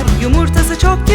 var. Yumurtası çok